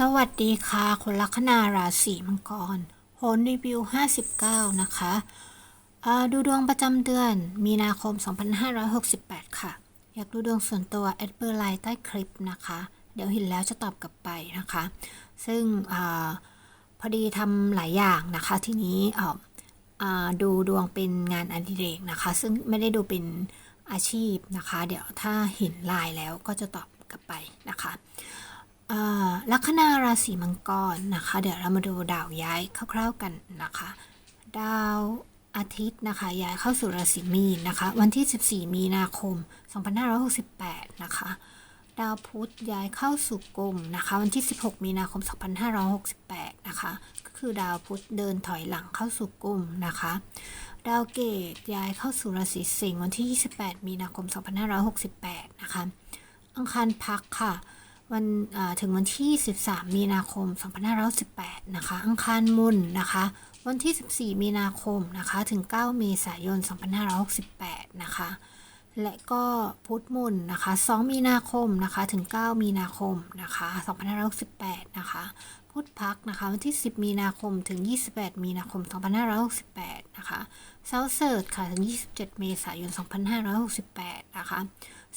สวัสดีค่ะ คนลัคนาราศีมังกรโหนรีวิว 59 นะคะดูดวงประจำเดือน มีนาคม 2568 ค่ะ อยากดูดวงส่วนตัวแอดเบอร์ไลน์ใต้คลิปนะคะ เดี๋ยวเห็นแล้วจะตอบกลับไปนะคะ ซึ่งอพอดีทำหลายอย่างนะคะ ทีนี้ดูดวงเป็นงานอดิเรกนะคะ ซึ่งไม่ได้ดูเป็นอาชีพนะคะ เดี๋ยวถ้าเห็นไลายแล้วก็จะตอบกลับไปนะคะ ลัคนาราศีมังกรนะคะ เดี๋ยวเรามาดูดาวย้ายคร่าวๆกันนะคะ ดาวอาทิตย์นะคะย้ายเข้าสู่ราศีมีนนะคะ วันที่ 14 มีนาคม 2568 นะคะ ดาวพุธย้ายเข้าสู่กลุ่มนะคะ วันที่ 16 มีนาคม 2568 นะคะ ก็คือดาวพุธเดินถอยหลังเข้าสู่กลุ่มนะคะ ดาวเกตย้ายเข้าสู่ราศีสิงห์วันที่ 28 มีนาคม 2568 นะคะ อังคารพักค่ะ วันถึงวันที่ 13 มีนาคม 2518 นะคะ อังคารมุนนะคะ วันที่ 14 มีนาคมนะคะ ถึง 9 เมษายน 2568 นะคะ และก็พุทธมุนนะคะ 2 มีนาคมนะคะ ถึง 9 มีนาคมนะคะ2568 นะคะ พุทธพักนะคะ วันที่ 10 มีนาคม ถึง 28 มีนาคม 2568 นะคะเซาเซิร์ตค่ะ ถึง 27 เมษายน 2568 นะคะ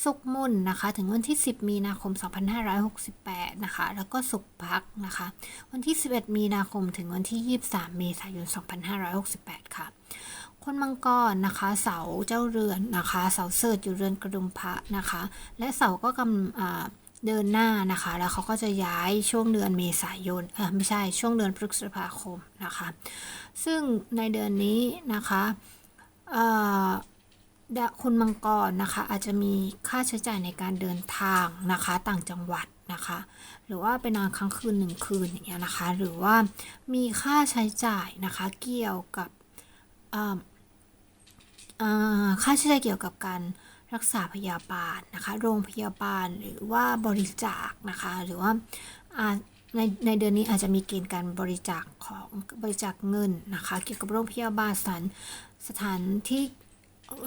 สุกมุนนะคะ ถึงวันที่ 10 มีนาคม 2568 นะคะ แล้วก็สุกพักนะคะ วันที่ 11 มีนาคม ถึงวันที่ 23 เมษายน 2568 ค่ะ คนมังกรนะคะ เสาเจ้าเรือนนะคะ เสาเสิร์ชอยู่เรือนกระดุมพระนะคะ และเสาก็กำเดินหน้านะคะ แล้วเขาก็จะย้ายช่วงเดือนเมษายนเออไม่ใช่ช่วงเดือนพฤษภาคมนะคะ ซึ่งในเดือนนี้นะคะคุณมังกรนะคะ อาจจะมีค่าใช้จ่ายในการเดินทางนะคะ ต่างจังหวัดนะคะ หรือว่าไปนอนค้างคืนหนึ่งคืนอย่างเงี้ยนะคะ หรือว่ามีค่าใช้จ่ายนะคะเกี่ยวกับ ค่าใช้จ่ายเกี่ยวกับการรักษาพยาบาลนะคะ โรงพยาบาลหรือว่าบริจาคนะคะ หรือว่าในในเดือนนี้อาจจะมีเกณฑ์การบริจาคของบริจาคเงินนะคะ เกี่ยวกับโรงพยาบาลสถานสถานที่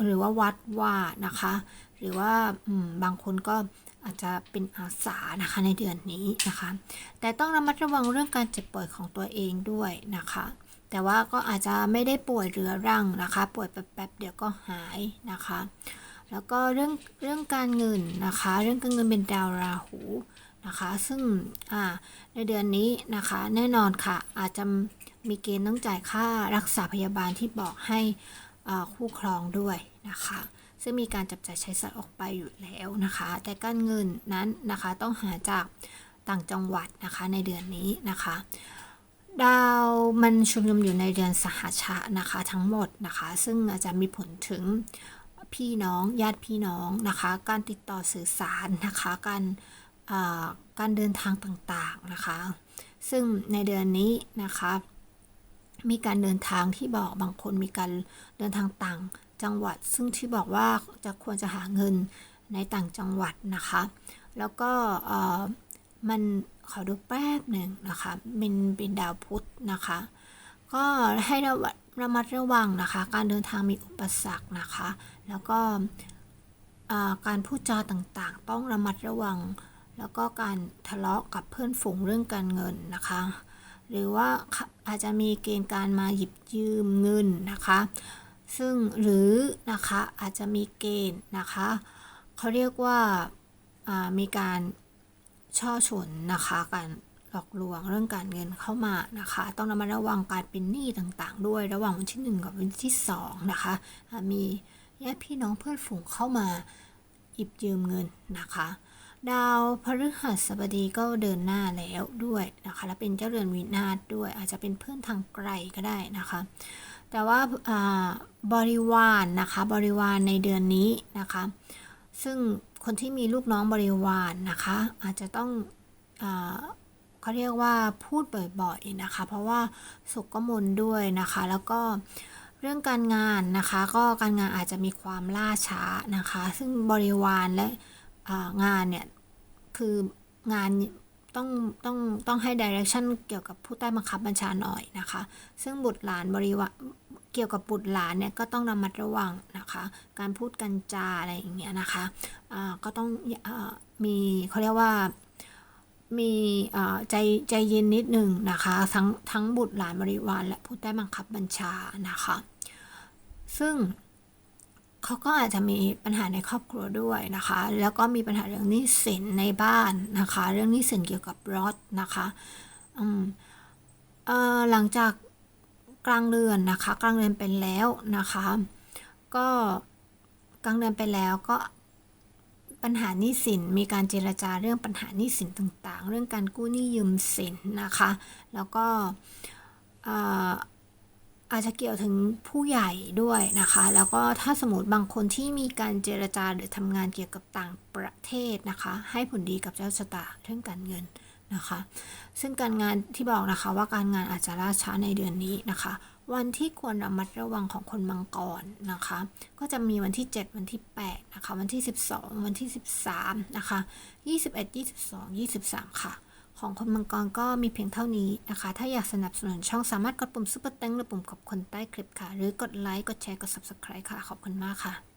หรือว่าวัดว่านะคะ หรือว่าบางคนก็อาจจะเป็นอาสานะคะในเดือนนี้นะคะ แต่ต้องระมัดระวังเรื่องการเจ็บป่วยของตัวเองด้วยนะคะ แต่ว่าก็อาจจะไม่ได้ป่วยเรื้อรังนะคะ ป่วยแป๊บๆเดี๋ยวก็หายนะคะ แล้วก็เรื่องเรื่องการเงินนะคะ เรื่องการเงินเป็นดาวราหูนะคะ ซึ่งในเดือนนี้นะคะ แน่นอนค่ะ อาจจะมีเกณฑ์ต้องจ่ายค่ารักษาพยาบาลที่บอกให้คู่ครองด้วยนะคะ ซึ่งมีการจับจ่ายใช้สอยออกไปอยู่แล้วนะคะ แต่การเงินนั้นนะคะต้องหาจากต่างจังหวัดนะคะในเดือนนี้นะคะ ดาวมันชุมนุมอยู่ในเดือนสหชะนะคะทั้งหมดนะคะ ซึ่งอาจจะมีผลถึงพี่น้องญาติพี่น้องนะคะ การติดต่อสื่อสารนะคะ การการเดินทางต่างๆนะคะ ซึ่งในเดือนนี้นะคะ มีการเดินทางที่บอกบางคนมีการเดินทางต่างจังหวัด ซึ่งที่บอกว่าจะควรจะหาเงินในต่างจังหวัดนะคะ แล้วก็ มันขอดูแป๊บหนึ่งนะคะเป็นเป็นดาวพุธนะคะ ก็ให้ระวัดระมัดระวังนะคะ การเดินทางมีอุปสรรคนะคะ แล้วก็การพูดจาต่างๆ ต้องระมัดระวัง แล้วก็การทะเลาะกับเพื่อนฝูงเรื่องการเงินนะคะ หรือว่าอาจจะมีเกณฑ์การมาหยิบยืมเงินนะคะ ซึ่งหรือนะคะอาจจะมีเกณฑ์นะคะเขาเรียกว่ามีการ ช่อฉนนะคะการหลอกลวงเรื่องการเงินเข้ามานะคะ ต้องระมัดระวังการเป็นหนี้ต่างๆ ด้วยระหว่างวันที่ 1 กับวันที่ 2 นะคะ มีญาติพี่น้องเพื่อนฝูงเข้ามาหยิบยืมเงินนะคะ ดาวพฤหัสบดีก็เดินหน้าแล้วด้วยนะคะ และเป็นเจ้าเรือนวินาศด้วย อาจจะเป็นเพื่อนทางไกลก็ได้นะคะ แต่ว่าอ่าบริวารนนะคะบริวารในเดือนนี้นะคะ ซึ่งคนที่มีลูกน้องบริวารนนะคะ อาจจะต้องอเขาเรียกว่าพูดบ่อยๆนะคะ เพราะว่าสุกก็มนด้วยนะคะ แล้วก็เรื่องการงานนะคะ ก็การงานอาจจะมีความล่าช้านะคะ ซึ่งบริวารและงานเนี่ยคืองาน ต้องต้องต้องให้ดิเรกชันเกี่ยวกับผู้ใต้บังคับบัญชาหน่อยนะคะ ซึ่งบุตรหลานบริวารเกี่ยวกับบุตรหลานเนี่ยก็ต้องระมัดระวังนะคะ การพูดกันจาอะไรอย่างเงี้ยนะคะอ่าก็ต้องอมีเขาเรียกว่ามีใจใจเย็นนิดหนึ่งนะคะ ทั้งทั้งบุตรหลานบริวารและผู้ใต้บังคับบัญชานะคะ ซึ่ง เขาก็อาจจะมีปัญหาในครอบครัวด้วยนะคะ แล้วก็มีปัญหาเรื่องหนี้สินในบ้านนะคะ เรื่องหนี้สินเกี่ยวกับรถนะคะอืมเอ่อหลังจากกลางเดือนนะคะ กลางเดือนไปแล้วนะคะ ก็กลางเดือนไปแล้วก็ปัญหาหนี้สินมีการเจรจาเรื่องปัญหาหนี้สินต่างๆ เรื่องการกู้หนี้ยืมสินนะคะ แล้วก็ อาจจะเกี่ยวถึงผู้ใหญ่ด้วยนะคะ แล้วก็ถ้าสมมติบางคนที่มีการเจรจาหรือทำงานเกี่ยวกับต่างประเทศนะคะ ให้ผลดีกับเจ้าชะตาเรื่องการเงินนะคะ ซึ่งการงานที่บอกนะคะว่าการงานอาจจะล่าช้าในเดือนนี้นะคะ วันที่ควรระมัดระวังของคนมังกรนะคะ ก็จะมีวันที่ 7 วันที่8นะคะวันที่ 12 วันที่ 13นะคะ21 22 23 ค่ะ ของคนมังกรก็มีเพียงเท่านี้นะคะ ถ้าอยากสนับสนุนช่องสามารถกดปุ่มซุปเปอร์เต็งหรือปุ่มขอบคุณใต้คลิปค่ะ หรือกดไลค์ กดแชร์ กด subscribe ค่ะ ขอบคุณมากค่ะ